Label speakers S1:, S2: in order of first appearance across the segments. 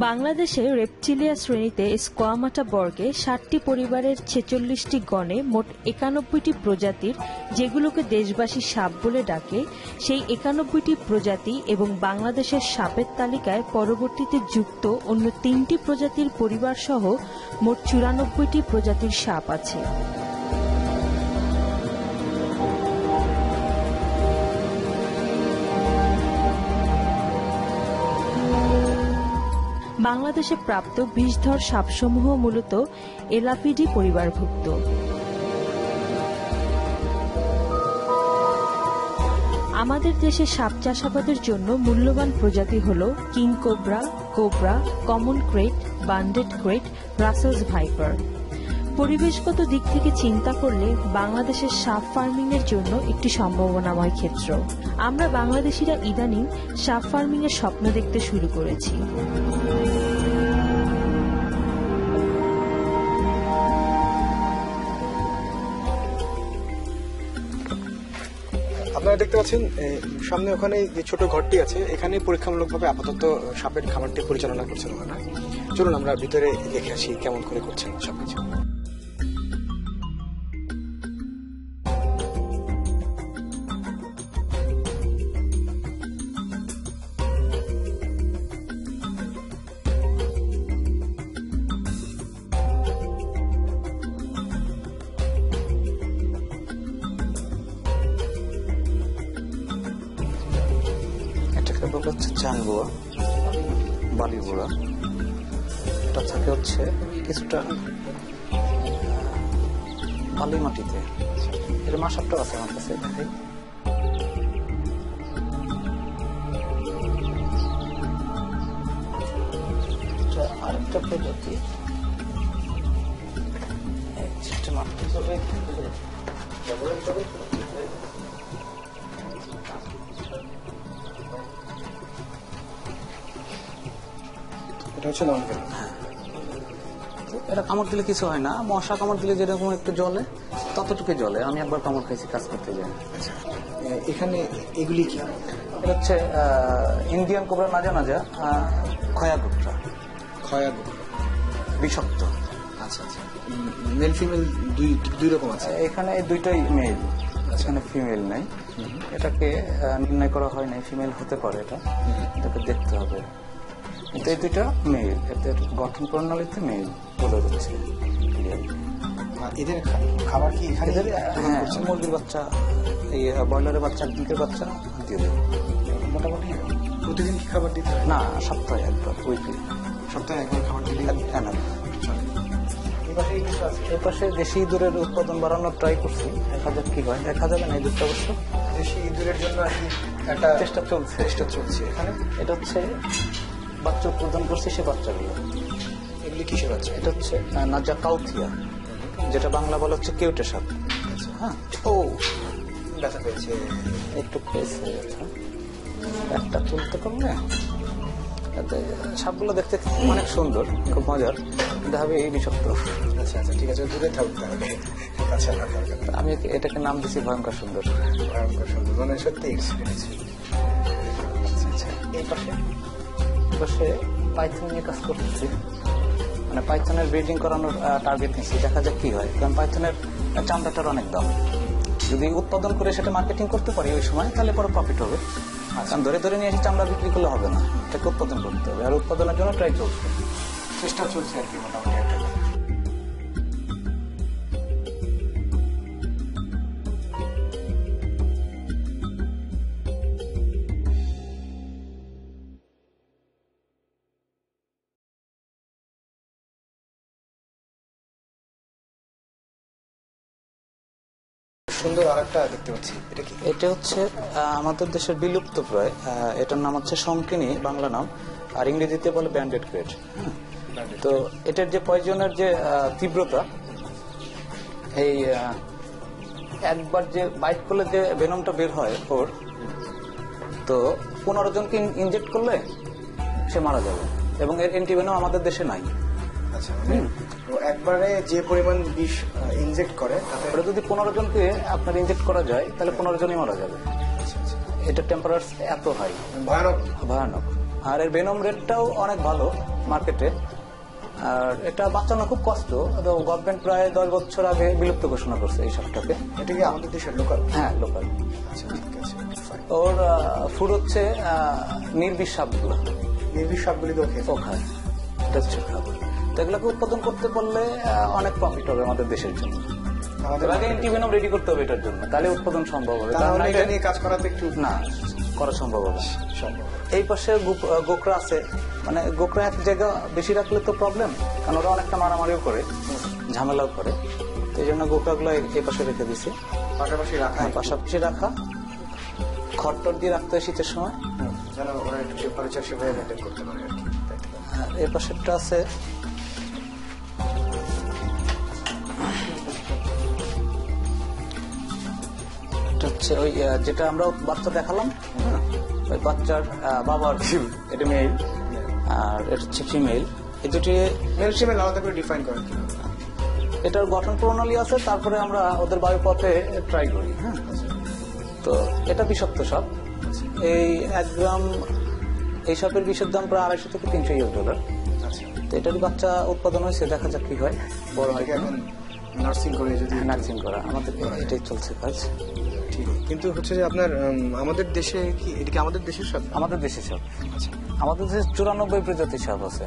S1: বাংলাদেশে রেপটিলিয়া শ্রেণীতে স্কোয়ামাটা বর্গে ষাটটি পরিবারের ছেচল্লিশটি গণে মোট একানব্বইটি প্রজাতির, যেগুলোকে দেশবাসী সাপ বলে ডাকে, সেই একানব্বইটি প্রজাতি এবং বাংলাদেশের সাপের তালিকায় পরবর্তীতে যুক্ত অন্য তিনটি প্রজাতির পরিবার সহ মোট চুরানব্বইটি প্রজাতির সাপ আছে। বাংলাদেশে প্রাপ্ত বিষধর সাপসমূহ মূলত এলাপিডি পরিবারভুক্ত। আমাদের দেশে সাপ চাষাবাদের জন্য মূল্যবান প্রজাতি হল king cobra cobra, common krait, banded krait, Russell's viper. পরিবেশগত দিক থেকে চিন্তা করলে বাংলাদেশের সাপ ফার্মিং এর জন্য একটি সম্ভাবনাময় ক্ষেত্র। আমরা বাংলাদেশিরা ইদানিং সাপ ফার্মিং এর স্বপ্ন দেখতে শুরু করেছি।
S2: আপনারা দেখতে পাচ্ছেন সামনে ওখানে যে ছোট ঘরটি আছে, এখানে পরীক্ষামূলকভাবে আপাতত সাপের খামারটি পরিচালনা করছেন ওনারা। চলুন আমরা ভিতরে দেখে আসি কেমন করে করছেন সবকিছু।
S3: বলা হচ্ছে চানগুয়া বালিগুড়া। এটা থাকে হচ্ছে কিছুটা বালি মাটিতে এর মাসারটা আছে আমার কাছে আরেকটা প্রজাতি। করে
S2: এটা হচ্ছে লঙ্কা।
S3: এটা কামড় দিলে কিছু হয় না। মশা কামড় দিলে যেরকম একটু জলে ততটুকু জলে আমি একবার কামড় খাইছি কাজ করতে যাই
S2: আচ্ছা। এখানে এগুলি কি?
S3: এটা হচ্ছে ইন্ডিয়ান কোবরা নাজা নাজা খয়া গুটরা
S2: খয়া
S3: বিষাক্ত।
S2: আচ্ছা আচ্ছা। মেল ফিমেল দুই দুই রকম আছে?
S3: এখানে দুইটাই মেল এখানে ফিমেল নাই। এটাকে নির্ণয় করা হয় নাই। ফিমেল হতে পারে এটা। এটাকে দেখতে হবে। কিন্তু এই দুইটা মেল এদের গঠন প্রণালীতে মেল বলে
S2: আর এদের খাবার কি
S3: এদের হ্যাঁ? মুরগির বাচ্চা এই ব্রয়লারের বাচ্চা ডিমের বাচ্চা দিয়ে দেবে।
S2: মোটামুটি প্রতিদিন কি খাবার দিতে
S3: না সপ্তাহে একবার উইকলি
S2: সপ্তাহে একবার খাবার দিলে
S3: এনাফ
S2: চলে। এই পাশে আছে।
S3: এই পাশে দেশি ইঁদুরের উৎপাদন বাড়ানোর ট্রাই করছি। দেখা যাক কি হয়। দেখা যাবে না ইঁদুরটা অবশ্য।
S2: দেশি ইঁদুরের জন্য আর কি একটা
S3: চেষ্টা চলছে।
S2: চেষ্টা চলছে এখানে।
S3: এটা হচ্ছে বাচ্চা উৎপাদন করছে সে বাচ্চাগুলো।
S2: এগুলি কিসের বাচ্চা?
S3: এটা হচ্ছে নাজা কাউথিয়া যেটা বাংলা বলা হচ্ছে কেউটে সাপ। হ্যাঁ ও
S2: ব্যথা পেয়েছে।
S3: একটু পেয়েছে একটা তুলতে এতে সাপগুলো দেখতে অনেক সুন্দর খুব মজার। কিন্তু হবে এই বিষাক্ত।
S2: আচ্ছা আচ্ছা ঠিক আছে দূরে থাকতে হবে নেই।
S3: আমি এটাকে নাম দিছি ভয়ঙ্কর সুন্দর।
S2: ভয়ঙ্কর সুন্দর মানে সত্যি এক্সপিরিয়েন্স
S3: আচ্ছা আচ্ছা এই পাশে। পাশে পাইথন নিয়ে কাজ করতেছি। মানে পাইথনের ব্রিডিং করানোর টার্গেট নিচ্ছি দেখা যাক কি হয়। কারণ পাইথনের চামড়াটার অনেক দাম। যদি উৎপাদন করে সেটা মার্কেটিং করতে পারি ওই সময়, তাহলে পরে প্রফিট হবে। কারণ ধরে ধরে নিয়ে এসে চামড়া বিক্রি করলে হবে না। এটাকে উৎপাদন করতে হবে। আর উৎপাদনের জন্য ট্রাই চলছে
S2: চেষ্টা চলছে আর কি মোটামুটি সুন্দর আরেকটা দেখতে পাচ্ছি। এটা কি?
S3: এটা হচ্ছে আমাদের দেশের বিলুপ্ত প্রায় এটার নাম হচ্ছে শঙ্কিনী বাংলা নাম আর ইংরেজিতে বলে ব্যান্ডেড ক্রেট তো এটার যে পয়জনের যে তীব্রতা এই একবার যে বাইট করলে যে ভেনমটা বের হয় ওর তো পনেরো জনকে ইনজেক্ট করলে সে মারা যাবে। এবং এর অ্যান্টিভেনম আমাদের দেশে নাই।
S2: আচ্ছা ও একবারে যে পরিমাণ বিষ ইনজেক্ট করে তাতে
S3: ওটা যদি পনেরো জনকে আপনার ইনজেক্ট করা যায় তাহলে পনেরো জনই মারা যাবে। এটা টেম্পারেচার এত হাই
S2: ভয়ানক।
S3: ভয়ানক। আর এর বেনম রেটটাও অনেক ভালো মার্কেটে আর এটা বাঁচানো খুব কষ্ট গভর্নমেন্ট প্রায় দশ বছর আগে বিলুপ্ত ঘোষণা করছে এই সাপটাকে
S2: এটা কি আমাদের দেশের লোকাল
S3: হ্যাঁ লোকাল
S2: আচ্ছা।
S3: ওর ফুড হচ্ছে নির্বিষ সাপগুলো।
S2: নির্বিষ সাপগুলিকেও খেয়ে
S3: ও খায় এটা হচ্ছে খাবার। তো এগুলোকে উৎপাদন করতে পারলে অনেক প্রফিট হবে আমাদের দেশের জন্য।
S2: আমাদের
S3: আগে অ্যান্টিভেনম রেডি করতে হবে এটার জন্য। তাহলে উৎপাদন সম্ভব হবে।
S2: তাহলে এটা নিয়ে কাজ করাতে একটু
S3: না করা সম্ভব হবে
S2: সম্ভব
S3: এই পাশে গোকরা আছে। মানে গোকরা এক জায়গা বেশি রাখলে তো প্রবলেম কারণ ওরা অনেকটা মারামারিও করে ঝামেলাও করে। তো এই জন্য গোকরাগুলো এই- এই পাশে রেখে দিছি
S2: পাশাপাশি রাখা
S3: হ্যাঁ, পাশাপাশি রাখা। খড়টর দিয়ে রাখতে হয় শীতের সময়।
S2: যেন ওরা একটু টেম্পারেচার সেভাবে মেনটেন করতে পারে
S3: এই পাশেরটা আছে। হচ্ছে ওই যেটা আমরা বাচ্চা দেখালাম। ওই বাচ্চার বাবার এটা মেল আর এটা হচ্ছে ফিমেল এই দুটি
S2: মেল ফিমেল আলাদা করে ডিফাইন করেন
S3: এটার গঠন প্রণালী আছে তারপরে আমরা ওদের বায়ুপথে ট্রাই করি হ্যাঁ? তো এটা বিষাক্ত সাপ। এই এক গ্রাম এই সাপের বিষের দাম প্রায় আড়াইশো থেকে তিনশো ইউরো ডলার
S2: আচ্ছা।
S3: তো এটারই বাচ্চা উৎপাদন হয়েছে দেখা যাক কি হয়। বড় হয়
S2: নার্সিং করে যদি
S3: নার্সিং করা। আমাদের এটাই চলছে কাজ।
S2: কিন্তু হচ্ছে যে আপনার আমাদের দেশে কি এটা কি আমাদের দেশের সাপ?
S3: আমাদের দেশের সাপ।
S2: আচ্ছা
S3: আমাদের দেশে চুরানব্বই প্রজাতির সাপ আছে।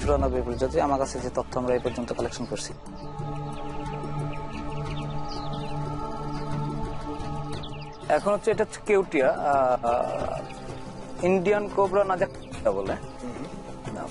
S2: চুরানব্বই প্রজাতি।
S3: আমার কাছে যে তথ্য আমরা এই পর্যন্ত কালেকশন করছি। এখন হচ্ছে এটা হচ্ছে কেউটিয়া ইন্ডিয়ান কোবরা নাজা বলে।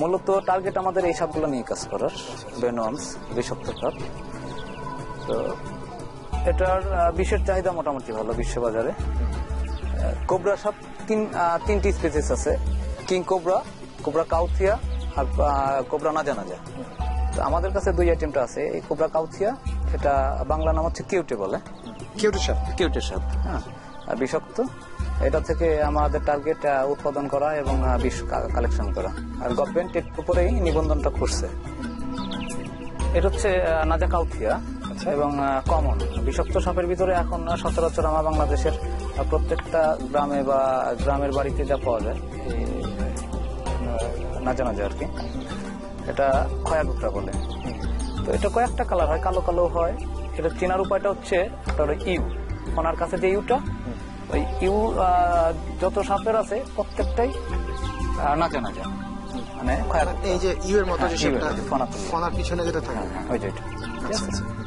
S3: মূলত টার্গেট আমাদের এই সাপগুলো নিয়ে কাজ করার। বেনমস বিষাক্ত সাপ। তো এটার বিষের চাহিদা মোটামুটি ভালো বিশ্ববাজারে। কোবরা সাপ তিন তিনটি স্পেসিস আছে। কিং কোবরা কোবরা কাউথিয়া আর কোবরা নাজা নাজা তো আমাদের কাছে দুই আইটেমটা আছে। এই কোবরা কাউথিয়া এটা বাংলা নাম হচ্ছে কিউটে বলে।
S2: কেউটে সাপ।
S3: কিউটে সাপ হ্যাঁ। আর বিষাক্ত এটা থেকে আমাদের টার্গেট উৎপাদন করা এবং বিষ কালেকশন করা। আর গভর্নমেন্ট এর উপরেই নিবন্ধনটা করছে। এটা হচ্ছে নাজা কাউথিয়া। এবং কমন বিষাক্ত সাপের ভিতরে এখন সচরাচর আমার বাংলাদেশের প্রত্যেকটা গ্রামে বা গ্রামের বাড়িতে যা পাওয়া যায় আহ, নাজা নাজা আর কি এটা খয়াগুত্রা বলে। তো এটা কয়েকটা কালার হয় কালো কালো হয়। এটা চেনার উপায়টা হচ্ছে ইউ। ওনার কাছে যে ইউটা ওই ইউ যত সাপের আছে প্রত্যেকটাই নাচা নাচা মানে
S2: এই যে ইউ এর মতো যে
S3: হ্যাঁ।
S2: পিছনে যেটা থাকে।
S3: হ্যাঁ, হ্যাঁ, যে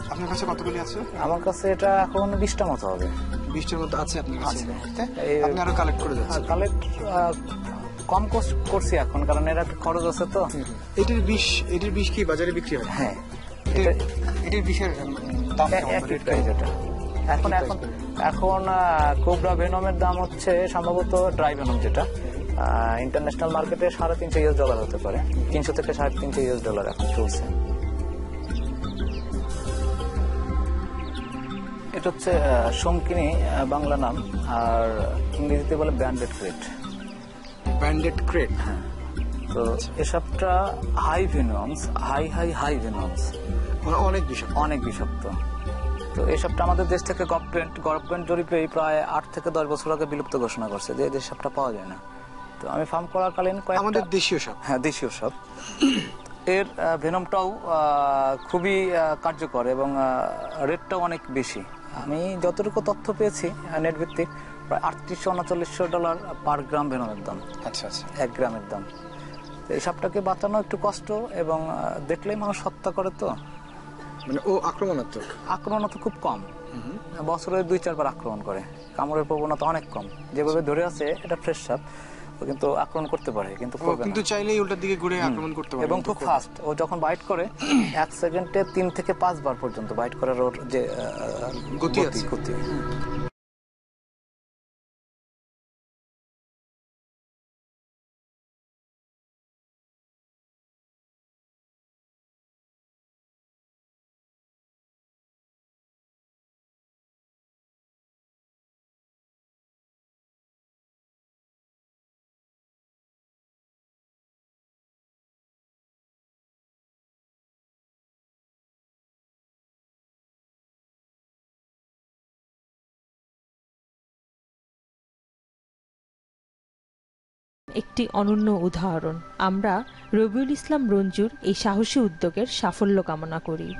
S2: আপনার কাছে কতগুলি আছে?
S3: আমার কাছে এটা এখন বিশটা মতো হবে।
S2: বিশটার মধ্যে আছে আপনার কাছে?
S3: আছে।
S2: এই মুহূর্তে? আপনি আরও কালেক্ট করে যাচ্ছেন
S3: কালেক্ট কম কস- করছি এখন কারণ এর খরচ আছে তো।
S2: এটির বিষ এটির বিষ কি বাজারে বিক্রি হয়?
S3: হ্যাঁ।
S2: এটির এটির বিষের দাম
S3: এখন এখন এখন কোবরা ভেনমের দাম হচ্ছে সম্ভবত ড্রাই ভেনম যেটা। ইন্টারন্যাশনাল মার্কেটে সাড়ে তিনশো ইউএস ডলার হতে পারে। তিনশো থেকে সাড়ে তিনশো ইউএস ডলার এখন চলছে। এটা হচ্ছে শঙ্কিনী বাংলা নাম আর ইংরেজিতে বলে ব্র্যান্ডেড ক্রেট
S2: ব্যান্ডেড ক্রেট
S3: তো এসবটা হাই ভেনমস হাই হাই হাই ভেনমস
S2: অনেক বিষয়
S3: অনেক বিষাক্ত। তো এসবটা আমাদের দেশ থেকে গভর্নমেন্ট গভর্নমেন্ট জরিপে প্রায় আট থেকে দশ বছর আগে বিলুপ্ত ঘোষণা করছে যে এই সাপটা পাওয়া যায় না। তো আমি ফার্ম করাকালীন
S2: আমাদের দেশীয় সাপ
S3: হ্যাঁ দেশীয় সাপ এর ভেনমটাও খুবই কার্যকর এবং রেটটাও অনেক বেশি। আমি যতটুকু তথ্য পেয়েছি নেট ভিত্তিক প্রায় আটত্রিশশো উনচল্লিশশো ডলার পার গ্রাম ভেনমের দাম।
S2: আচ্ছা আচ্ছা।
S3: এক গ্রামের দাম। তো এই সাপটাকে বাঁচানো একটু কষ্ট এবং দেখলেই মানুষ হত্যা করে তো।
S2: মানে ও আক্রমণাত্মক?
S3: আক্রমণ তো খুব কম। বছরে দুই চারবার আক্রমণ করে। কামড়ের প্রবণতা অনেক কম। যেভাবে ধরে আছে এটা ফ্রেশ সাপ কিন্তু আক্রমণ করতে পারে কিন্তু করবে
S2: কিন্তু চাইলেই উল্টার দিকে ঘুরে আক্রমণ করতে পারে
S3: এবং খুব ফাস্ট ও যখন বাইট করে এক সেকেন্ডে তিন থেকে পাঁচ বার পর্যন্ত বাইট করার ওর যে
S2: গতি আছে।
S3: গতি।
S1: একটি অনন্য উদাহরণ। আমরা রবিউল ইসলাম রঞ্জুর এই সাহসী উদ্যোগের সাফল্য কামনা করি।